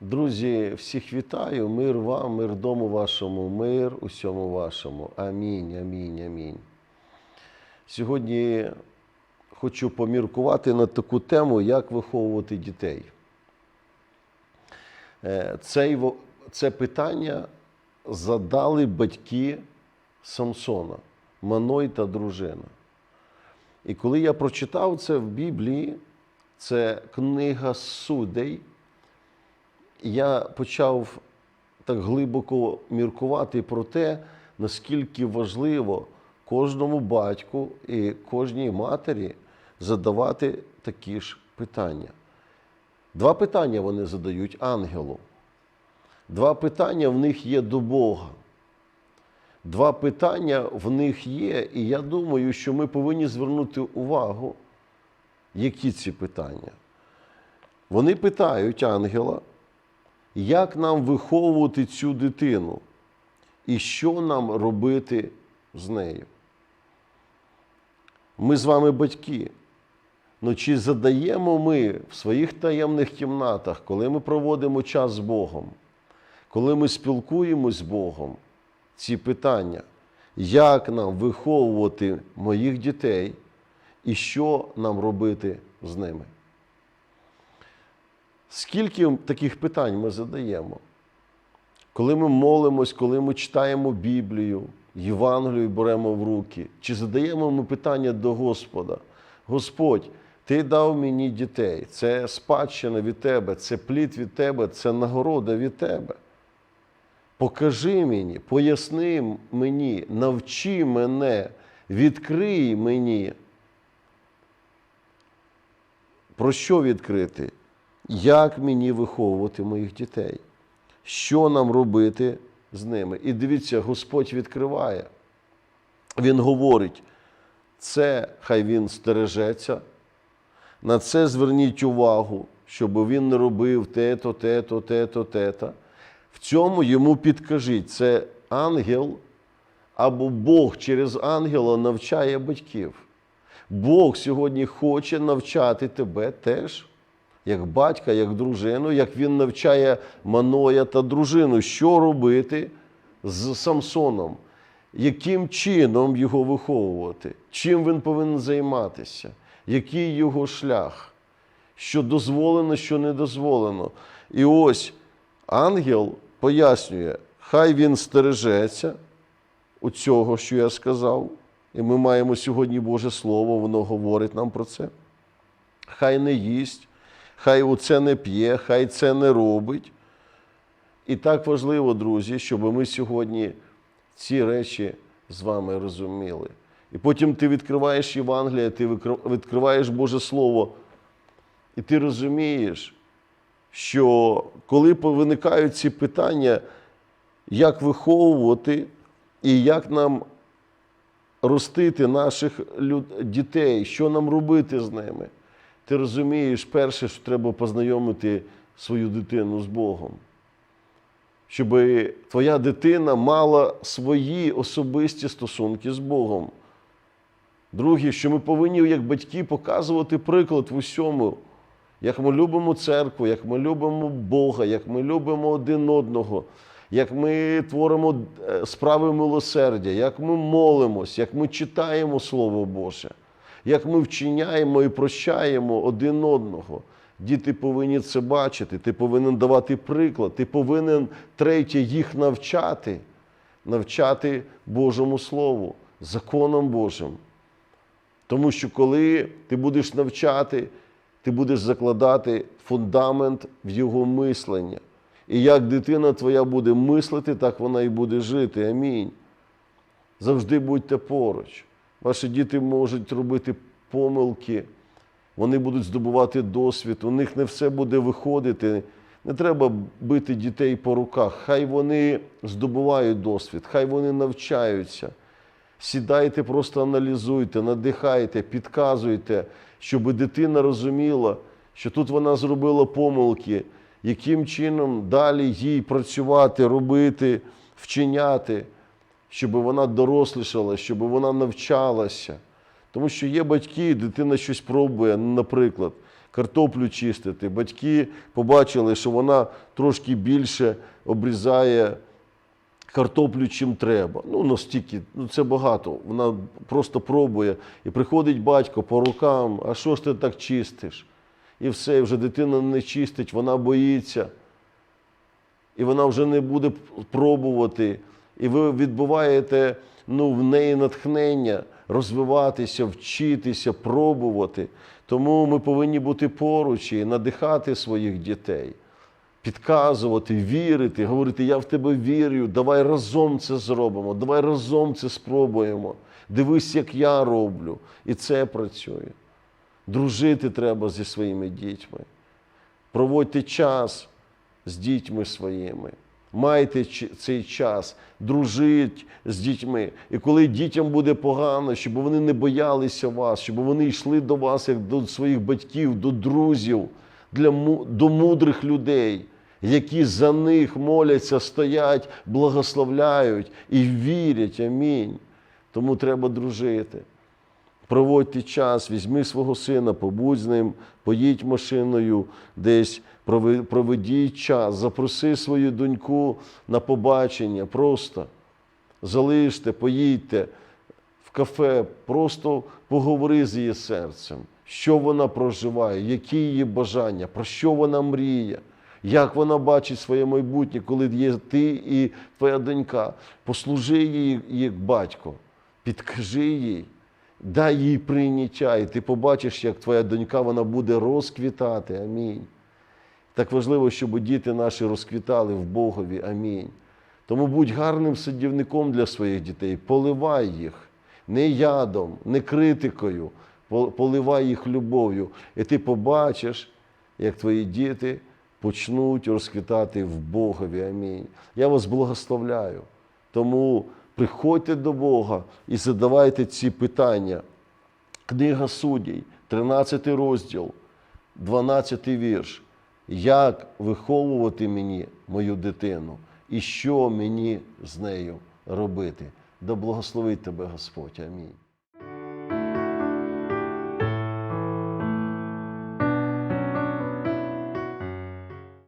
Друзі, всіх вітаю, мир вам, мир дому вашому, мир усьому вашому. Амінь, амінь, амінь. Сьогодні хочу поміркувати на таку тему, як виховувати дітей. Е, во- це питання задали батьки Самсона, Маной та дружина. І коли я прочитав це в Біблії, це книга судей, я почав так глибоко міркувати про те, наскільки важливо кожному батьку і кожній матері задавати такі ж питання. Два питання вони задають ангелу. Два питання в них є до Бога. Два питання в них є, і я думаю, що ми повинні звернути увагу, які ці питання. Вони питають ангела, як нам виховувати цю дитину і що нам робити з нею. Ми з вами батьки. Ну чи задаємо ми в своїх таємних кімнатах, коли ми проводимо час з Богом, коли ми спілкуємось з Богом, ці питання, як нам виховувати моїх дітей і що нам робити з ними? Скільки таких питань ми задаємо? Коли ми молимось, коли ми читаємо Біблію, Євангелію беремо в руки, чи задаємо ми питання до Господа? Господь, Ти дав мені дітей, це спадщина від Тебе, це плід від Тебе, це нагорода від Тебе. Покажи мені, поясни мені, навчи мене, відкрий мені. Про що відкрити? Як мені виховувати моїх дітей? Що нам робити з ними? І дивіться, Господь відкриває. Він говорить, це хай він стережеться, на це зверніть увагу, щоб він не робив те-то, те-то, те-то, те-то. В цьому йому підкажіть, це ангел або Бог через ангела навчає батьків. Бог сьогодні хоче навчати тебе теж, як батька, як дружину, як він навчає Маноя та дружину, що робити з Самсоном, яким чином його виховувати, чим він повинен займатися, який його шлях, що дозволено, що не дозволено. І ось ангел пояснює, хай він стережеться у цього, що я сказав. І ми маємо сьогодні Боже Слово, воно говорить нам про це. Хай не їсть, хай оце не п'є, хай це не робить. І так важливо, друзі, щоб ми сьогодні ці речі з вами розуміли. І потім ти відкриваєш Євангеліє, ти відкриваєш Боже Слово, і ти розумієш, що коли виникають ці питання, як виховувати і як нам ростити наших дітей, що нам робити з ними. Ти розумієш, перше, що треба познайомити свою дитину з Богом. Щоб твоя дитина мала свої особисті стосунки з Богом. Друге, що ми повинні, як батьки, показувати приклад в усьому, як ми любимо церкву, як ми любимо Бога, як ми любимо один одного, як ми творимо е, справи милосердя, як ми молимось, як ми читаємо Слово Боже, як ми вчиняємо і прощаємо один одного. Діти повинні це бачити, ти повинен давати приклад, ти повинен третє їх навчати, навчати Божому Слову, законом Божим. Тому що коли ти будеш навчати, ти будеш закладати фундамент в його мислення. І як дитина твоя буде мислити, так вона і буде жити. Амінь. Завжди будьте поруч. Ваші діти можуть робити помилки, вони будуть здобувати досвід, у них не все буде виходити. Не треба бити дітей по руках. Хай вони здобувають досвід, хай вони навчаються. Сідайте, просто аналізуйте, надихайте, підказуйте, щоб дитина розуміла, що тут вона зробила помилки, яким чином далі їй працювати, робити, вчиняти, щоб вона дорослішала, щоб вона навчалася. Тому що є батьки, дитина щось пробує, наприклад, картоплю чистити. Батьки побачили, що вона трошки більше обрізає картоплю, чим треба. Ну, настільки, ну це багато. Вона просто пробує. І приходить батько по рукам, а що ж ти так чистиш? І все, і вже дитина не чистить, вона боїться. І вона вже не буде пробувати. І ви відбуваєте ну, в неї натхнення розвиватися, вчитися, пробувати. Тому ми повинні бути поруч і надихати своїх дітей підказувати, вірити, говорити, я в тебе вірю, давай разом це зробимо, давай разом це спробуємо. Дивись, як я роблю. І це працює. Дружити треба зі своїми дітьми. Проводьте час з дітьми своїми. Майте цей час, дружіть з дітьми. І коли дітям буде погано, щоб вони не боялися вас, щоб вони йшли до вас як до своїх батьків, до друзів, для, до мудрих людей, які за них моляться, стоять, благословляють і вірять. Амінь. Тому треба дружити. Проводьте час, візьми свого сина, побудь з ним, поїдь машиною десь, проведіть час, запроси свою доньку на побачення, просто залиште, поїдьте в кафе, просто поговори з її серцем, що вона проживає, які її бажання, про що вона мріє. Як вона бачить своє майбутнє, коли є ти і твоя донька, послужи їй як батько, підкажи їй, дай їй прийняття, і ти побачиш, як твоя донька вона буде розквітати. Амінь. Так важливо, щоб діти наші розквітали в Богові. Амінь. Тому будь гарним садівником для своїх дітей, поливай їх не ядом, не критикою, поливай їх любов'ю. І ти побачиш, як твої діти почнуть розквітати в Богові. Амінь. Я вас благословляю. Тому приходьте до Бога і задавайте ці питання. Книга суддій, 13 розділ, 12 вірш. Як виховувати мені мою дитину і що мені з нею робити? Да благословить тебе Господь. Амінь.